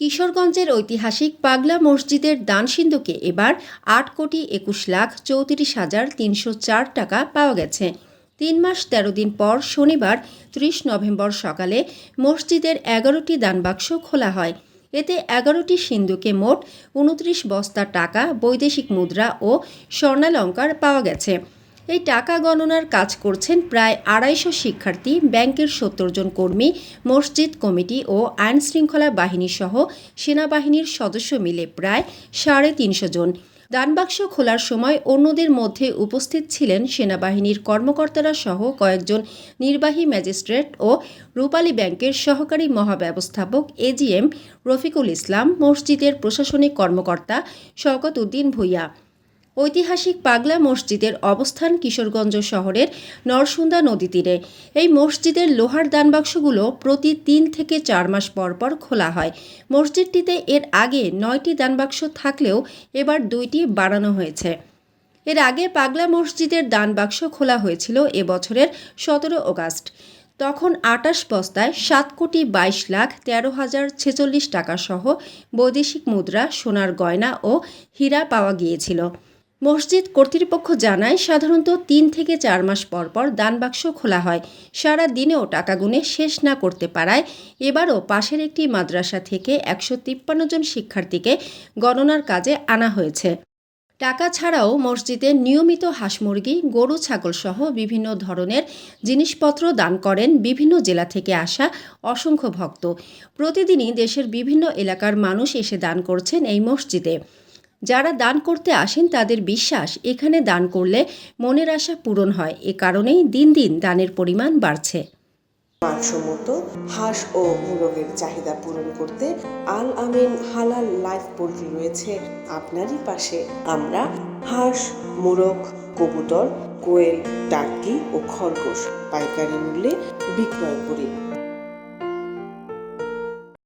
কিশোরগঞ্জের ঐতিহাসিক পাগলা মসজিদের দানসিন্ধুকে এবার আট কোটি একুশ লাখ চৌত্রিশ হাজার তিনশো চার টাকা পাওয়া গেছে। তিন মাস তেরো দিন পর শনিবার, ত্রিশ নভেম্বর সকালে মসজিদের এগারোটি দানবাক্স খোলা হয়। এতে এগারোটি সিন্ধুকে মোট উনত্রিশ বস্তা টাকা, বৈদেশিক মুদ্রা ও স্বর্ণালঙ্কার পাওয়া গেছে। এই টাকা গণনার কাজ করছেন প্রায় আড়াইশো শিক্ষার্থী, ব্যাংকের সত্তর জন কর্মী, মসজিদ কমিটি ও আইন শৃঙ্খলা বাহিনী সহ সেনাবাহিনীর সদস্য মিলে প্রায় সাড়ে তিনশো জন। দানবাক্স খোলার সময় অন্যদের মধ্যে উপস্থিত ছিলেন সেনাবাহিনীর কর্মকর্তারা সহ কয়েকজন নির্বাহী ম্যাজিস্ট্রেট ও রূপালী ব্যাংকের সহকারী মহাব্যবস্থাপক এজিএম রফিকুল ইসলাম, মসজিদের প্রশাসনিক কর্মকর্তা শওকত উদ্দিন ভূঁইয়া। ঐতিহাসিক পাগলা মসজিদের অবস্থান কিশোরগঞ্জ শহরের নরসুন্দা নদী তীরে। এই মসজিদের লোহার দানবাক্সগুলো প্রতি তিন থেকে চার মাস পর পর খোলা হয়। মসজিদটিতে এর আগে নয়টি দানবাক্স থাকলেও এবার দুইটি বাড়ানো হয়েছে। এর আগে পাগলা মসজিদের দানবাক্স খোলা হয়েছিল এবছরের সতেরো আগস্ট তখন আটাশ বস্তায় সাত কোটি বাইশ লাখ তেরো হাজার ছেচল্লিশ টাকা সহ বৈদেশিক মুদ্রা, সোনার গয়না ও হীরা পাওয়া গিয়েছিল। মসজিদ কর্তৃপক্ষ জানায়, সাধারণত তিন থেকে চার মাস পর পর দানবাক্স খোলা হয়। সারা দিনেও টাকা গুনে শেষ না করতে পারায়। এবারও পাশের একটি মাদ্রাসা থেকে একশো তিপ্পান্ন জন শিক্ষার্থীকে গণনার কাজে আনা হয়েছে। টাকা ছাড়াও মসজিদে নিয়মিত হাঁস মুরগি গরু, ছাগল সহ বিভিন্ন ধরনের জিনিসপত্র দান করেন বিভিন্ন জেলা থেকে আসা অসংখ্য ভক্ত। প্রতিদিনই দেশের বিভিন্ন এলাকার মানুষ এসে দান করছেন এই মসজিদে। যারা দান করতে আসেন তাদের বিশ্বাস এখানে দান করলে মনের আশা পূরণ হয়। এ কারণেই দিন দিন দানের পরিমাণ বাড়ছে। মানসম্মত হাঁস ও মোরগের চাহিদা পূরণ করতে আল আমিন হালাল লাইফ পোল্ট্রি রয়েছে আপনারই পাশে। আমরা হাঁস, মোরগ, কবুতর, কোয়েল টার্কি ও খরগোশ পাইকারি মূল্যে বিক্রয় করি।